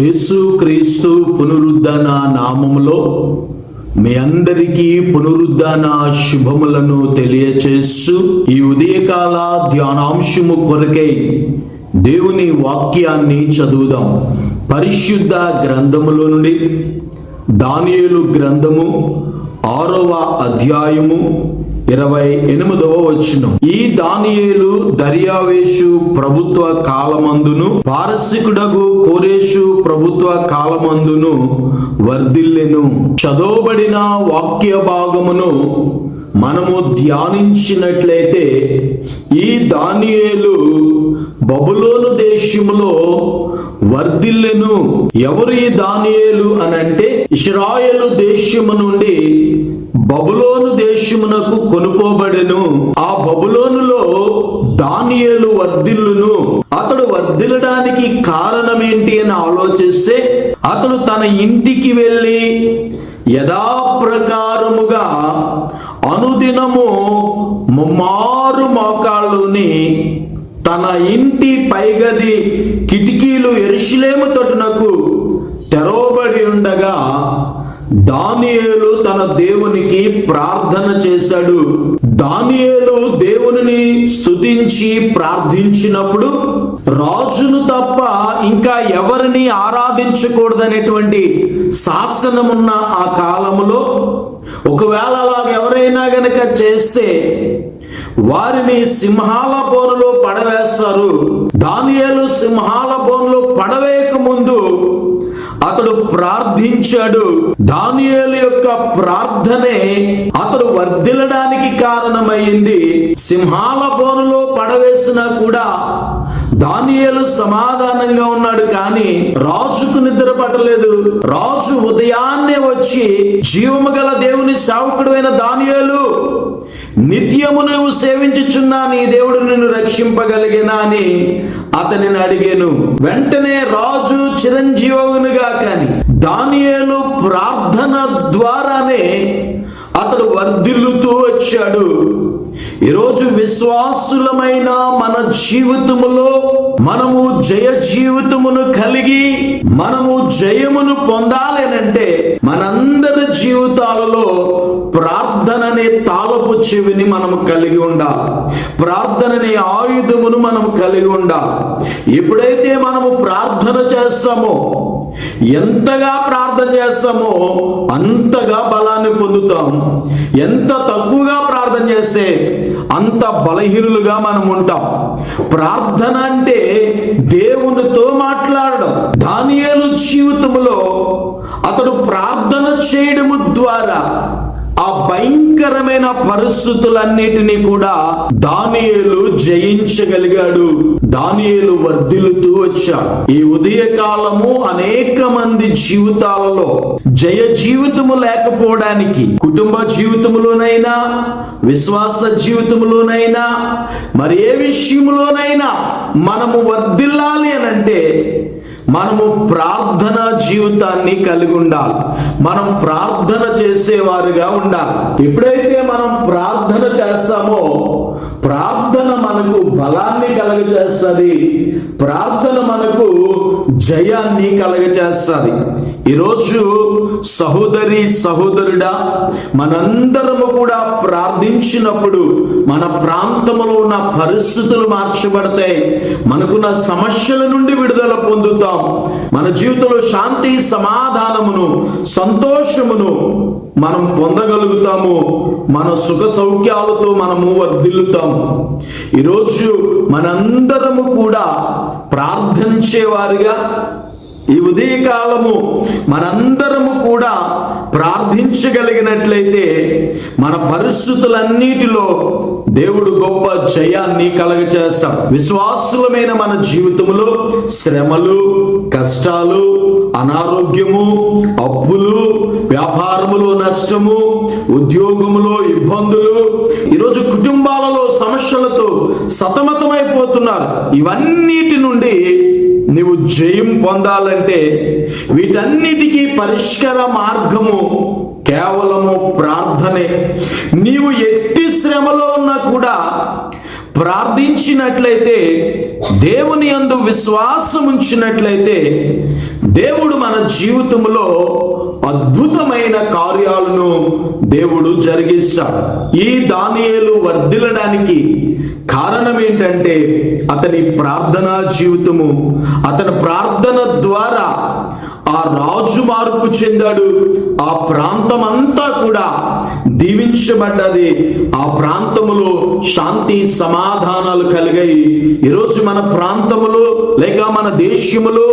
యేసు క్రీస్తు పునరుద్ధన నామములో మీ అందరికీ పునరుద్ధరణ శుభములను తెలియచేస్తూ ఈ ఉదయకాల ధ్యానాంశము కొరకై దేవుని వాక్యాన్ని చదువుదాం. పరిశుద్ధ గ్రంథములో నుండి దానియులు గ్రంథము ఆరవ అధ్యాయము ఇరవై ఎనిమిదవ వచ్చిన ఈ దానియేలు దర్యావేషు ప్రభుత్వ కాలమందును పారసికుడగు కోరేషు ప్రభుత్వ కాలమందును వర్ధిల్లెను. చదవబడిన వాక్య భాగమును మనము ధ్యానించినట్లయితే ఈ దానియేలు బబులోను దేశములో వర్ధిల్లెను. ఎవరు ఈ దానియేలు అనంటే ఇస్రాయేలు దేశము నుండి బబులోను దేశమునకు కొనుకోబడెను. ఆ బబులోనులో దానియలు వర్ధిల్లును. అతడు వర్ధిల్లడానికి కారణం ఏంటి అని ఆలోచిస్తే అతడు తన ఇంటికి వెళ్ళి యథాప్రకారముగా అనుదినము ముమ్మారు మోకాళ్ళుని తన ఇంటి పైగది కిటికీలు ఎరుషులేము తొట్టునకు తెరవబడి ఉండగా దానియేలు తన దేవునికి ప్రార్థన చేశాడు. దానియేలు దేవుని స్తుతించి ప్రార్థించినప్పుడు రాజును తప్ప ఇంకా ఎవరిని ఆరాధించకూడదనేటువంటి శాసనమున్న ఆ కాలములో ఒకవేళ అలా ఎవరైనా గనక చేస్తే వారిని సింహాల బోనులో పడవేస్తారు. దానియేలు సింహాల బోనులో పడవేయక ముందు అతడు ప్రార్థించాడు. దానియేలు యొక్క ప్రార్థనే అతడు వర్ధిల్లడానికి కారణమైంది. సింహాల బోనులో పడవేసినా కూడా దానియలు సమాధానంగా ఉన్నాడు కానీ రాజుకు నిద్ర పట్టలేదు. రాజు ఉదయాన్నే వచ్చి జీవము గల దేవుని సేవకుడైన దానియలు నిత్యము నువ్వు సేవించుచున్నా నీ దేవుడు నిన్ను రక్షింపగలిగినా అని అతనిని అడిగాను. వెంటనే రాజు చిరంజీవునిగా కాని దానియలు ప్రార్థన ద్వారానే అతడు వర్ధిల్లుతూ వచ్చాడు. ఈరోజు విశ్వాసులమైన మన జీవితములో మనము జయ జీవితమును కలిగి మనము జయమును పొందాలనంటే మనందరి జీవితాలలో ప్రార్థననే తాళపు చెవిని మనము కలిగి ఉండాలి. ప్రార్థననే ఆయుధమును మనం కలిగి ఉండాలి. ఎప్పుడైతే మనము ప్రార్థన చేస్తామో ఎంతగా ప్రార్థన చేస్తామో అంతగా బలాన్ని పొందుతాం. ఎంత తక్కువ చేస్తే అంత బలహీనులుగా మనం ఉంటాం. ప్రార్థన అంటే దేవునితో మాట్లాడడం. దానియలు జీవితంలో అతడు ప్రార్థన చేయడము ద్వారా ఆ భయంకరమైన పరిస్థితులన్నిటినీ కూడా దానియేలు జయించగలిగాడు. దానియేలు వర్ధిల్లుతూ వచ్చాడు. ఈ ఉదయ కాలము అనేక మంది జీవితాలలో జయ జీవితము లేకపోవడానికి కుటుంబ జీవితములోనైనా విశ్వాస జీవితంలోనైనా మరి ఏ విషయంలోనైనా మనము వర్ధిల్లాలి అనంటే మనము ప్రార్థన జీవితాన్ని కలిగి ఉండాలి. మనం ప్రార్థన చేసేవారుగా ఉండాలి. ఎప్పుడైతే మనం ప్రార్థన చేస్తామో ప్రార్థన మనకు బలాన్ని కలగజేస్తుంది. ప్రార్థన మనకు జయాన్ని కలగజేస్తుంది. ఈరోజు సహోదరి సహోదరుడా మనందరము కూడా ప్రార్థించినప్పుడు మన ప్రాంతంలో ఉన్న పరిస్థితులు మార్చబడతాయి. మనకున్న సమస్యల నుండి విడుదల పొందుతాం. మన జీవితంలో శాంతి సమాధానమును సంతోషమును మనం పొందగలుగుతాము. మన సుఖ సౌఖ్యాలతో మనము వర్ధిల్లుతాం. ఈరోజు మనందరము కూడా ప్రార్థించేవారిగా ఈ ఉదయకాలము మనందరము కూడా ప్రార్థించగలిగినట్లయితే మన పరిస్థితులన్నిటిలో దేవుడు గొప్ప జయాన్ని కలగచేస్తాం విశ్వాసులమైన మన జీవితంలో శ్రమలు కష్టాలు అనారోగ్యము అప్పులు వ్యాపారములో నష్టము ఉద్యోగములో ఇబ్బందులు ఈరోజు కుటుంబాలలో సమస్యలతో సతమతమైపోతున్నారు. ఇవన్నిటి నుండి నీవు జయం పొందాలంటే వీటన్నిటికీ పరిష్కార మార్గము కేవలము ప్రార్థనే. నీవు ఎట్టి శ్రమలో ఉన్నా కూడా ప్రార్థించినట్లయితే దేవుని అందు విశ్వాసం ఉంచినట్లయితే దేవుడు మన జీవితంలో అద్భుతమైన కార్యాలను దేవుడు జరిగిస్తాడు. ఈ దానియేలు వర్ధిల్లడానికి కారణం ఏంటంటే అతని ప్రార్థనా జీవితము. అతని ప్రార్థన ద్వారా ఆ రాజు మార్పు చెందాడు. ఆ ప్రాంతం అంతా కూడా దీవించబడ్డది. ఆ ప్రాంతములో శాంతి సమాధానాలు కలిగాయి. ఈరోజు మన ప్రాంతములో లేక మన దేశములో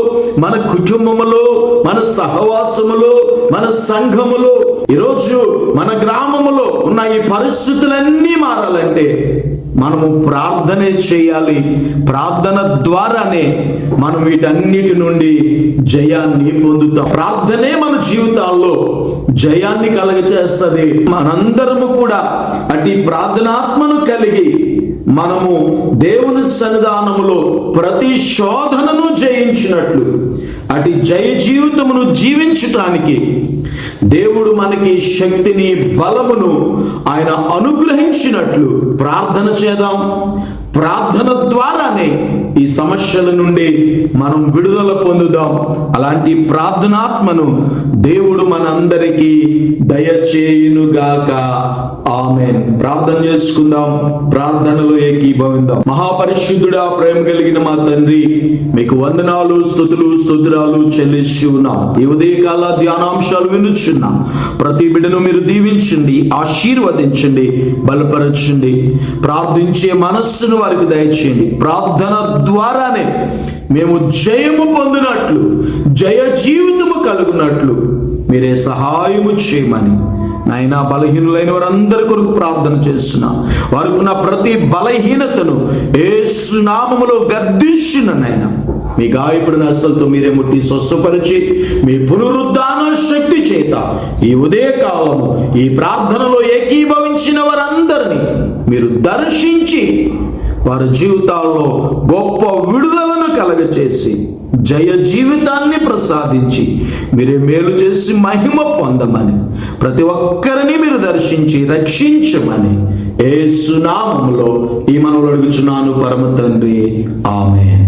మన కుటుంబములో మన సహవాసములో మన సంఘములో ఈరోజు మన గ్రామములో ఉన్న ఈ పరిస్థితులన్నీ మారాలంటే మనము ప్రార్థనే చేయాలి. ప్రార్థన ద్వారానే మనం వీటన్నిటి నుండి జయాన్ని పొందుతాం. ప్రార్థనే మన జీవితాల్లో జయాన్ని కలగచేస్తుంది. మనందరము కూడా అటు ప్రార్థనాత్మను కలిగి మనము దేవుని సన్నిధానములో ప్రతి శోధనను జయించినట్లు అటు జయ జీవితమును జీవించటానికి దేవుడు మనకి శక్తిని బలమును ఆయన అనుగ్రహించినట్లు ప్రార్థన చేద్దాం. ప్రార్థన ద్వారానే ఈ సమస్యల నుండి మనం విడుదల పొందుదాం. అలాంటి ప్రార్థనాత్మను దేవుడు మనందరికీ దయచేయునుగాక. ఆమె ప్రార్థన చేసుకుందాం. ప్రార్థనలో ఏకీభవిందాం. మహాపరిశుద్ధుడా ప్రేమ కలిగిన మా తండ్రి మీకు వందనాలు స్థుతులు స్తోత్రాలు చెల్లిస్తూ ఉన్నాం. ఈ ఉదయకాల ధ్యానాంశాలు వినుచున్నాం. ప్రతి బిడ్డను మీరు దీవించండి ఆశీర్వదించండి బలపరచండి. ప్రార్థించే మనస్సును వారికి దయచేయండి. ప్రార్థన ద్వారానే మేము జయము పొందినట్లు జయ జీవితము కలుగునట్లు మీరే సహాయము చేయమని. నాయన బలహీనులైన వారందరి కొరకు ప్రార్థన చేస్తున్నా. వారికి ఉన్న ప్రతి బలహీనతను ఏసునామములో గర్దించిన నాయన. మీ గాయపడిన అసలతో మీరే ముట్టి స్వస్థపరిచి మీ పునరుద్ధాన శక్తి చేత ఈ ఉదయ కాలము ఈ ప్రార్థనలో ఏకీభవించిన వారందరినీ మీరు దర్శించి వారి జీవితాల్లో గొప్ప విడుదలను కలగచేసి జయ జీవితాన్ని ప్రసాదించి మీరే మేలు చేసి మహిమ పొందమని ప్రతి ఒక్కరిని మీరు దర్శించి రక్షించమని ఏ సునామంలో ఈ మనవులు అడుగుచున్నాను పరమ తండ్రి. ఆమె